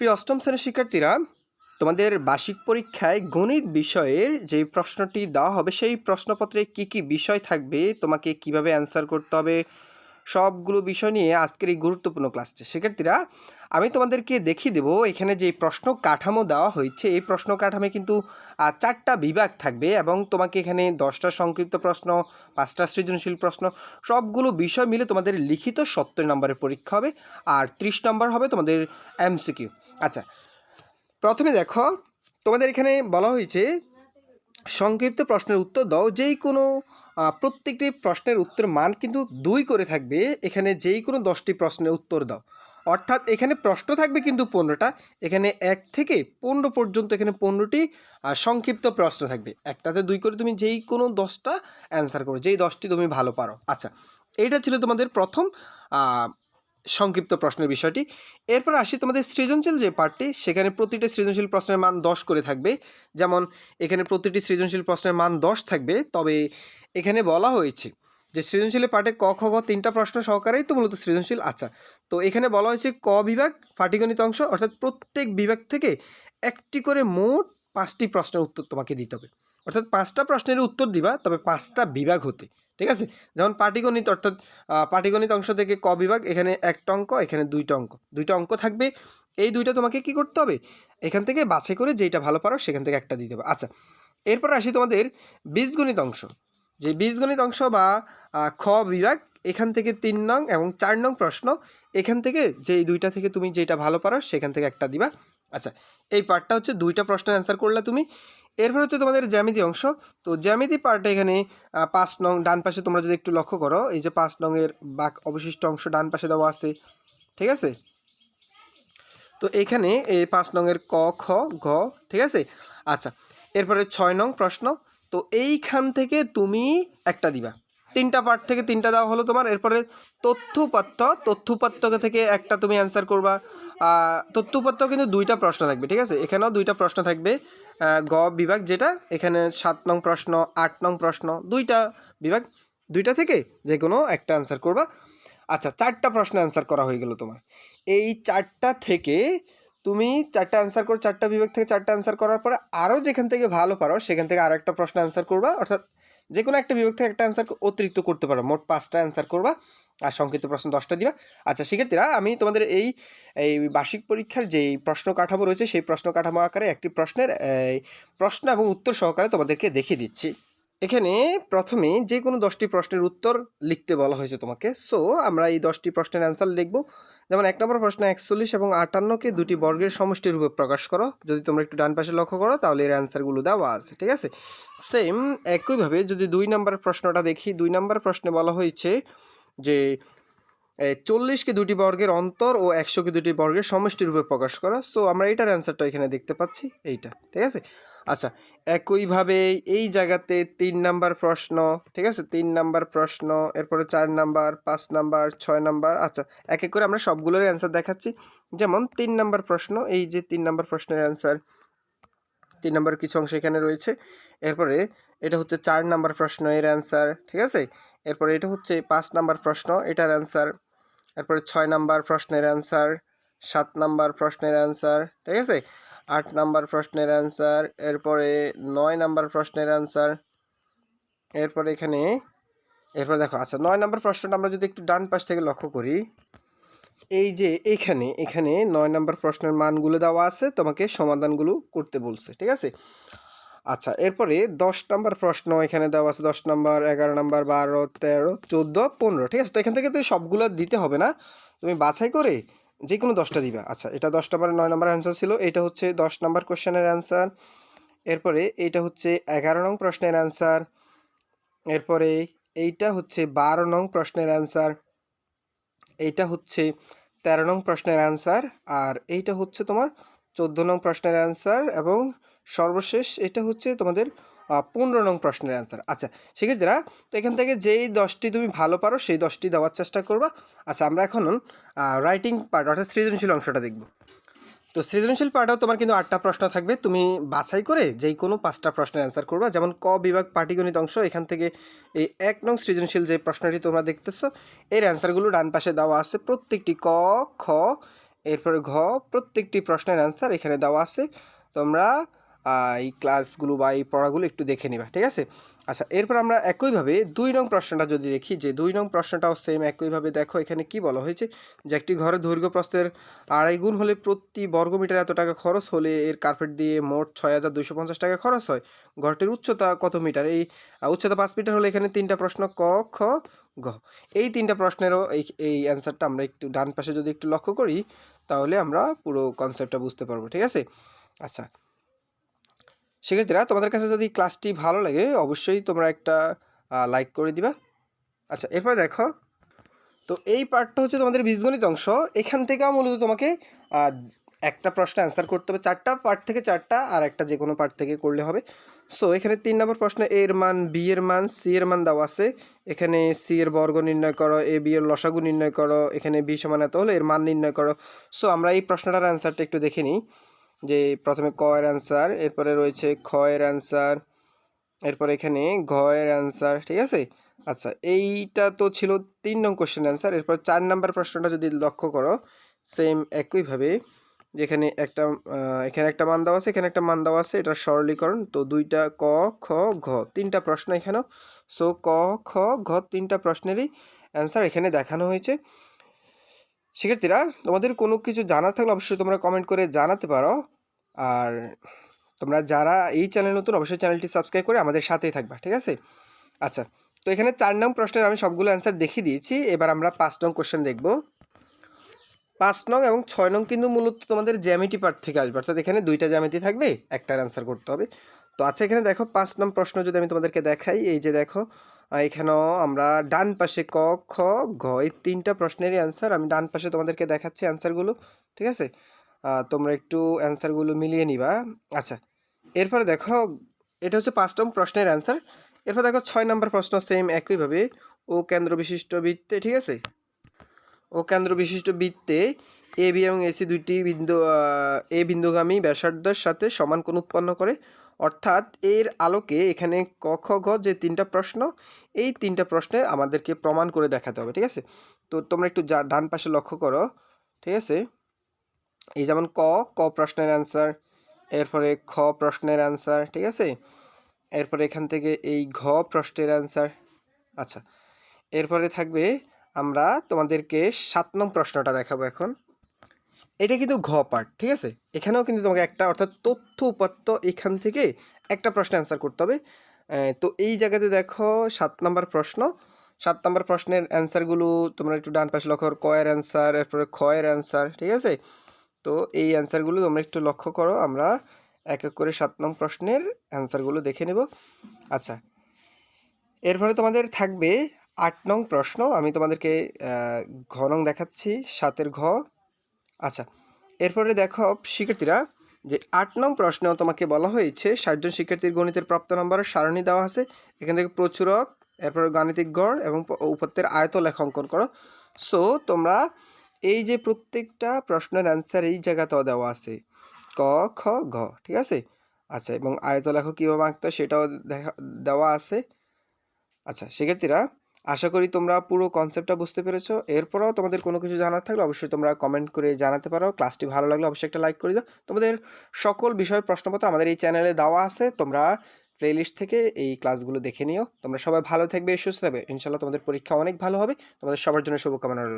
প্রিয় অষ্টম শ্রেণির শিক্ষার্থীরা, তোমাদের বার্ষিক পরীক্ষায় গণিত বিষয়ের যে প্রশ্নটি দেওয়া হবে, সেই প্রশ্নপত্রে কি কি বিষয় থাকবে, তোমাকে কীভাবে অ্যান্সার করতে হবে, সবগুলো বিষয় নিয়ে আজকের এই গুরুত্বপূর্ণ ক্লাসটি শিক্ষার্থীরা, আমি তোমাদেরকে দেখিয়ে দেবো, এখানে যে প্রশ্ন কাঠামো দেওয়া হয়েছে, এই প্রশ্ন কাঠামো কিন্তু চারটা বিভাগ থাকবে এবং তোমাকে এখানে দশটা সংক্ষিপ্ত প্রশ্ন, পাঁচটা সৃজনশীল প্রশ্ন, সবগুলো বিষয় মিলে তোমাদের লিখিত সত্তর নম্বরের পরীক্ষা হবে, আর ত্রিশ নম্বর হবে তোমাদের এমসিকিউ আচ্ছা প্রথমে দেখো, তোমাদের এখানে বলা হয়েছে, সংক্ষিপ্ত প্রশ্নের উত্তর দাও, যেই কোনো প্রত্যেকটি প্রশ্নের উত্তর মান কিন্তু দুই করে থাকবে, এখানে যেই কোনো দশটি প্রশ্নের উত্তর দাও। অর্থাৎ এখানে প্রশ্ন থাকবে কিন্তু পনেরোটা, এখানে এক থেকে পনেরো পর্যন্ত এখানে পনেরোটি সংক্ষিপ্ত প্রশ্ন থাকবে। একটাতে দুই করে তুমি যেই কোনো দশটা অ্যান্সার করো, যেই দশটি তুমি ভালো পারো। আচ্ছা এইটা ছিল তোমাদের প্রথম সংক্ষিপ্ত প্রশ্নের বিষয়টি। এরপর আসি তোমাদের সৃজনশীল যে পার্টটি সেখানে প্রতিটা সৃজনশীল প্রশ্নের মান দশ করে থাকবে। যেমন, এখানে প্রতিটি সৃজনশীল প্রশ্নের মান দশ থাকবে, তবে এখানে বলা হয়েছে যে সৃজনশীলের পার্টে ক, খ, গ তিনটা প্রশ্ন সহকারেই তো মূলত সৃজনশীল আচ্ছা তো এখানে বলা হয়েছে ক বিভাগ পাটিগণিত অংশ, অর্থাৎ প্রত্যেক বিভাগ থেকে একটি করে মোট পাঁচটি প্রশ্নের উত্তর তোমাকে দিতে হবে। অর্থাৎ পাঁচটা প্রশ্নের উত্তর দিবা, তবে পাঁচটা বিভাগ হতে। ঠিক আছে? যেমন পাটিগণিত, অর্থাৎ পাটিগণিত অংশ থেকে ক বিভাগ, এখানে একটা অঙ্ক, এখানে দুইটা অঙ্ক। দুইটা অঙ্ক থাকবে। এই দুইটা তোমাকে কি করতে হবে? এখান থেকে বাছাই করে যেইটা ভালো পারো সেখান থেকে একটা দিতে হবে আচ্ছা এরপর আসি তোমাদের বীজগণিত অংশ। যে বীজগণিত অংশ বা খ বিভাগ, এখান থেকে তিন নং এবং চার নং প্রশ্ন, এখান থেকে যে দুইটা থেকে তুমি যেটা ভালো পারো সেখান থেকে একটা দিবা। আচ্ছা এই পার্টটা হচ্ছে দুইটা প্রশ্নের অ্যান্সার করলে তুমি। এরপর হচ্ছে তোমাদের জ্যামিতি অংশ। তো জ্যামিতি পার্টে এখানে পাঁচ নং ডান পাশে তোমরা যদি একটু লক্ষ্য করো, এই যে পাঁচ নংয়ের বাক অবশিষ্ট অংশ ডান পাশে দেওয়া আছে, ঠিক আছে? তো এখানে এই পাঁচ নংয়ের ক, খ, ঘ, ঠিক আছে? আচ্ছা এরপরে ছয় নং প্রশ্ন, তো এইখান থেকে তুমি একটা দিবা। তিনটা পার্ট থেকে তিনটা দেওয়া হলো তোমার, এরপরে তথ্যপাত্য তথ্যপাত্য থেকে একটা তুমি অ্যান্সার করবা। আহ, তথ্যপাত্য কিন্তু দুইটা প্রশ্ন থাকবে ঠিক আছে? এখানেও দুইটা প্রশ্ন থাকবে গ বিভাগ যেটা এখানে সাত নং প্রশ্ন আট নং প্রশ্ন দুইটা বিভাগ দুইটা থেকে যে কোনো একটা অ্যান্সার করবা। আচ্ছা চারটা প্রশ্ন অ্যান্সার করা হয়ে গেল তোমার। এই চারটা থেকে তুমি চারটা অ্যান্সার করো চারটা বিভাগ থেকে চারটা অ্যান্সার করার পরে আরও যেখান থেকে ভালো পারো সেখান থেকে আরও একটা প্রশ্ন অ্যান্সার করবা। অর্থাৎ যে কোনো একটা বিভাগ থেকে একটা অ্যান্সার অতিরিক্ত করতে পারো মোট পাঁচটা অ্যান্সার করবা। আর সংক্ষিপ্ত প্রশ্ন দশটা দিবা। আচ্ছা শিক্ষার্থীরা আমি তোমাদের এই এই বার্ষিক পরীক্ষার যেই প্রশ্ন কাঠামো রয়েছে, সেই প্রশ্ন কাঠামো আকারে একটি প্রশ্নের প্রশ্ন এবং উত্তর সহকারে তোমাদেরকে দেখিয়ে দিচ্ছি। এখানে প্রথমে যে কোনো দশটি প্রশ্নের উত্তর লিখতে বলা হয়েছে তোমাকে। সো আমরা এই দশটি প্রশ্নের অ্যান্সার লিখব। যেমন এক নম্বর প্রশ্ন, একচল্লিশ এবং আটান্নকে দুটি বর্গের সমষ্টি রূপে প্রকাশ করো। যদি তোমরা একটু ডান পাশে লক্ষ্য করো, তাহলে এর অ্যান্সারগুলো দেওয়া আছে, ঠিক আছে? সেম একইভাবে যদি দুই নম্বর প্রশ্নটা দেখি, দুই নম্বর প্রশ্নে বলা হয়েছে যে চল্লিশকে দুটি বর্গের অন্তর ও একশোকে দুটি বর্গের সমষ্টি রূপে প্রকাশ করা। সো আমরা এইটার অ্যান্সারটা এখানে দেখতে পাচ্ছি, এইটা, ঠিক আছে? আচ্ছা একইভাবে এই জায়গাতে তিন নাম্বার প্রশ্ন, ঠিক আছে? তিন নাম্বার প্রশ্ন, এরপরে চার নাম্বার, পাঁচ নাম্বার, ছয় নাম্বার আচ্ছা এক এক করে আমরা সবগুলোর অ্যান্সার দেখাচ্ছি। যেমন, তিন নাম্বার প্রশ্ন, এই যে তিন নাম্বার প্রশ্নের অ্যান্সার তিন নাম্বার কিছু অংশ এখানে রয়েছে। এরপরে এটা হচ্ছে চার নাম্বার প্রশ্ন এর অ্যান্সার ঠিক আছে? এরপরে এটা হচ্ছে পাঁচ নাম্বার প্রশ্ন, এটার অ্যান্সার এরপরে ছয় নাম্বার প্রশ্নের অ্যান্সার সাত নাম্বার প্রশ্নের অ্যান্সার ঠিক আছে? আট নাম্বার প্রশ্নের অ্যান্সার এরপরে নয় নাম্বার প্রশ্নের অ্যান্সার এরপরে এখানে, এরপর দেখো আচ্ছা নয় নাম্বার প্রশ্নটা আমরা যদি একটু ডান পাশ থেকে লক্ষ্য করি, এই যে এখানে এখানে নয় নাম্বার প্রশ্নের মানগুলো দেওয়া আছে, তোমাকে সমাধানগুলো করতে বলছে, ঠিক আছে? আচ্ছা এরপরে দশ নাম্বার প্রশ্ন এখানে দেওয়া আছে, দশ নাম্বার, এগারো নাম্বার, বারো, তেরো, চোদ্দ, পনেরো, ঠিক আছে? তো এখান থেকে তো সবগুলো দিতে হবে না। তুমি বাছাই করে যে কোনো দশটা দিবা। আচ্ছা এটা দশ নাম্বার, নয় নম্বর অ্যান্সার ছিল। এটা হচ্ছে দশ নাম্বার কোশ্চেনের অ্যান্সার এরপরে এইটা হচ্ছে এগারো নং প্রশ্নের অ্যান্সার এরপরে এইটা হচ্ছে বারো নং প্রশ্নের অ্যান্সার এইটা হচ্ছে তেরো নং প্রশ্নের অ্যান্সার আর এইটা হচ্ছে তোমার চোদ্দ নং প্রশ্নের অ্যান্সার এবং সর্বশেষ এটা হচ্ছে তোমাদের পনেরো নং প্রশ্নের অ্যান্সার আচ্ছা সেক্ষেত্রে তো এখান থেকে যেই দশটি তুমি ভালো পারো, সেই দশটি দেওয়ার চেষ্টা করবা। আচ্ছা আমরা এখন রাইটিং পার্ট অর্থাৎ সৃজনশীল অংশটা দেখব। তো সৃজনশীল পার্টেও তোমার কিন্তু আটটা প্রশ্ন থাকবে। তুমি বাছাই করে যেই কোনো পাঁচটা প্রশ্নের অ্যান্সার করবা। যেমন ক বিভাগ পাটিগণিত অংশ, এখান থেকে এই এক নং সৃজনশীল যে প্রশ্নটি তোমরা দেখতেছো, এর অ্যান্সারগুলো ডান পাশে দেওয়া আছে। প্রত্যেকটি ক, খ, এরপরে ঘ, প্রত্যেকটি প্রশ্নের অ্যান্সার এখানে দেওয়া আছে। তোমরা এই ক্লাসগুলো বা এই পড়াগুলো একটু দেখে নিবা, ঠিক আছে? আচ্ছা এরপর আমরা একইভাবে দুই নং প্রশ্নটা যদি দেখি, যে দুই নং প্রশ্নটাও সেম একইভাবে দেখো, এখানে কি বলা হয়েছে? যে একটি ঘরের দৈর্ঘ্য প্রস্থের আড়াই গুণ হলে প্রতি বর্গমিটার এত টাকা খরচ হলে এর কার্পেট দিয়ে মোট ছয় হাজার দুশো পঞ্চাশ টাকা খরচ হয়। ঘরটির উচ্চতা কত মিটার? এই উচ্চতা পাঁচ মিটার হলে এখানে তিনটা প্রশ্ন ক, খ গ এই তিনটা প্রশ্নেরও এই এই অ্যান্সারটা আমরা একটু ডান পাশে যদি একটু লক্ষ্য করি, তাহলে আমরা পুরো কনসেপ্টটা বুঝতে পারব, ঠিক আছে? আচ্ছা সেক্ষেত্রে তোমাদের কাছে যদি ক্লাসটি ভালো লাগে, অবশ্যই তোমরা একটা লাইক করে দিবা। আচ্ছা এরপর দেখো। তো এই পার্টটা হচ্ছে তোমাদের বীজগণিত অংশ। এখান থেকেও মূলত তোমাকে একটা প্রশ্ন অ্যান্সার করতে হবে। চারটা পার্ট থেকে চারটা, আর একটা যে কোনো পার্ট থেকে করলে হবে। সো এখানে তিন নম্বর প্রশ্ন এর মান বি এর মান সি এর মান দেওয়া আছে। এখানে সি এর বর্গ নির্ণয় করো এ বি এর লসাগু নির্ণয় করো। এখানে বি সমান এত হলে এর মান নির্ণয় করো। সো আমরা এই প্রশ্নটার অ্যান্সারটা একটু দেখে নিই। যে প্রথমে ক এর অ্যান্সার এরপরে রয়েছে খ এর অ্যান্সার এরপর এখানে ঘ এর অ্যান্সার ঠিক আছে? আচ্ছা এইটা তো ছিল তিন নং কোশ্চেন অ্যান্সার এরপর চার নাম্বার প্রশ্নটা যদি লক্ষ্য করো সেম একইভাবে, যেখানে একটা এখানে একটা মান দেওয়া আছে, এখানে একটা মান দেওয়া আছে, এটা সরলীকরণ, তো দুইটা ক, খ, ঘ, তিনটা প্রশ্ন এখানেও সো ক, খ, ঘ, তিনটা প্রশ্নেরই অ্যান্সার এখানে দেখানো হয়েছে। শিক্ষার্থীরা, তোমাদের কোনো কিছু জানার থাকলে অবশ্যই তোমরা কমেন্ট করে জানাতে পারো। আর তোমরা যারা এই চ্যানেল নতুন, অবশ্যই চ্যানেলটি সাবস্ক্রাইব করে আমাদের সাথেই থাকবা, ঠিক আছে? আচ্ছা তো এখানে চার নং প্রশ্নের আমি সবগুলো অ্যান্সার দেখিয়ে দিয়েছি। এবার আমরা পাঁচ নং কোশ্চেন দেখব। পাঁচ নং এবং ছয় নং কিন্তু মূলত তোমাদের জ্যামিটি পার্ট থেকে আসবে। অর্থাৎ এখানে দুইটা জ্যামিতি থাকবে, একটার অ্যান্সার করতে হবে। তো আচ্ছা এখানে দেখো পাঁচ নং প্রশ্ন যদি আমি তোমাদেরকে দেখাই, এই যে দেখো এখানেও আমরা ডান পাশে ক, খ, ঘ, এই তিনটা প্রশ্নেরই অ্যান্সার আমি ডান পাশে তোমাদেরকে দেখাচ্ছি অ্যান্সারগুলো ঠিক আছে? তোমরা একটু অ্যান্সারগুলো মিলিয়ে নিবা। আচ্ছা এরপরে দেখো, এটা হচ্ছে পাঁচ নং প্রশ্নের অ্যান্সার। এরপর দেখো, ছয় নম্বর প্রশ্ন সেম একইভাবে। ও কেন্দ্র বিশিষ্ট বৃত্তে, ঠিক আছে? ও কেন্দ্র বিশিষ্ট বৃত্তে এ বি এবং এসি দুইটি বিন্দু এ বিন্দুগামী ব্যাসার্ধের সাথে সমান কোণ উৎপন্ন করে। অর্থাৎ এর আলোকে এখানে ক, খ গ যে তিনটা প্রশ্ন, এই তিনটা প্রশ্নে আমাদেরকে প্রমাণ করে দেখাতে হবে, ঠিক আছে? তো তোমরা একটু ডান পাশে লক্ষ্য করো, ঠিক আছে? এই যেমন ক ক প্রশ্নের অ্যান্সার এরপরে খ প্রশ্নের অ্যান্সার ঠিক আছে? এরপরে এখান থেকে এই ঘ প্রশ্নের অ্যান্সার আচ্ছা। এরপরে থাকবে আমরা তোমাদেরকে সাত নং প্রশ্নটা দেখাবো এখন। এটা কিন্তু ঘ পার্ট ঠিক আছে? এখানেও কিন্তু তোমাকে একটা, অর্থাৎ তথ্য উপাত্ত এখান থেকে একটা প্রশ্ন অ্যান্সার করতে হবে। তো এই জায়গাতে দেখো সাত নম্বর প্রশ্ন। সাত নম্বর প্রশ্নের অ্যান্সারগুলো তোমরা একটু ডান পাশে লক্ষ্য করো। ক এর অ্যান্সার এরপরে খ এর অ্যান্সার ঠিক আছে? তো এই অ্যান্সারগুলো তোমরা একটু লক্ষ্য করো, আমরা এক এক করে সাত নং প্রশ্নের অ্যান্সারগুলো দেখে নেব। আচ্ছা এরপরে তোমাদের থাকবে আট নং প্রশ্ন, আমি তোমাদেরকে ঘ নং দেখাচ্ছি, সাতের ঘ। আচ্ছা এরপরে দেখো শিক্ষার্থীরা, যে আট নং প্রশ্নেও তোমাকে বলা হয়েছে ষাটজন শিক্ষার্থীর গণিতের প্রাপ্ত নম্বরের সারণী দেওয়া আছে, এখান থেকে প্রচুরক, এরপরে গাণিতিক গড় এবং উপত্যের আয়ত লেখা অঙ্কন করো। সো তোমরা এই যে প্রত্যেকটা প্রশ্নের অ্যান্সার এই জায়গাতেও দেওয়া আছে। ক, খ, ঘ, ঠিক আছে? আচ্ছা এবং আয়ত লেখ কীভাবে আঁকতে সেটাও দেখা, দেওয়া আছে। আচ্ছা শিক্ষার্থীরা আশা করি তোমরা পুরো কনসেপ্টটা বুঝতে পেরেছ। এরপরও তোমাদের কোনো কিছু জানার থাকলে অবশ্যই তোমরা কমেন্ট করে জানাতে পারো। ক্লাসটি ভালো লাগলে অবশ্যই একটা লাইক করে দাও। তোমাদের সকল বিষয়ের প্রশ্নপত্র আমাদের এই চ্যানেলে দেওয়া আছে। তোমরা প্লেলিস্ট থেকে এই ক্লাসগুলো দেখে নিও। তোমরা সবাই ভালো থাকবে, সুস্থ থাকবে। ইনশাল্লাহ তোমাদের পরীক্ষা অনেক ভালো হবে। তোমাদের সবার জন্য শুভকামনা রইল।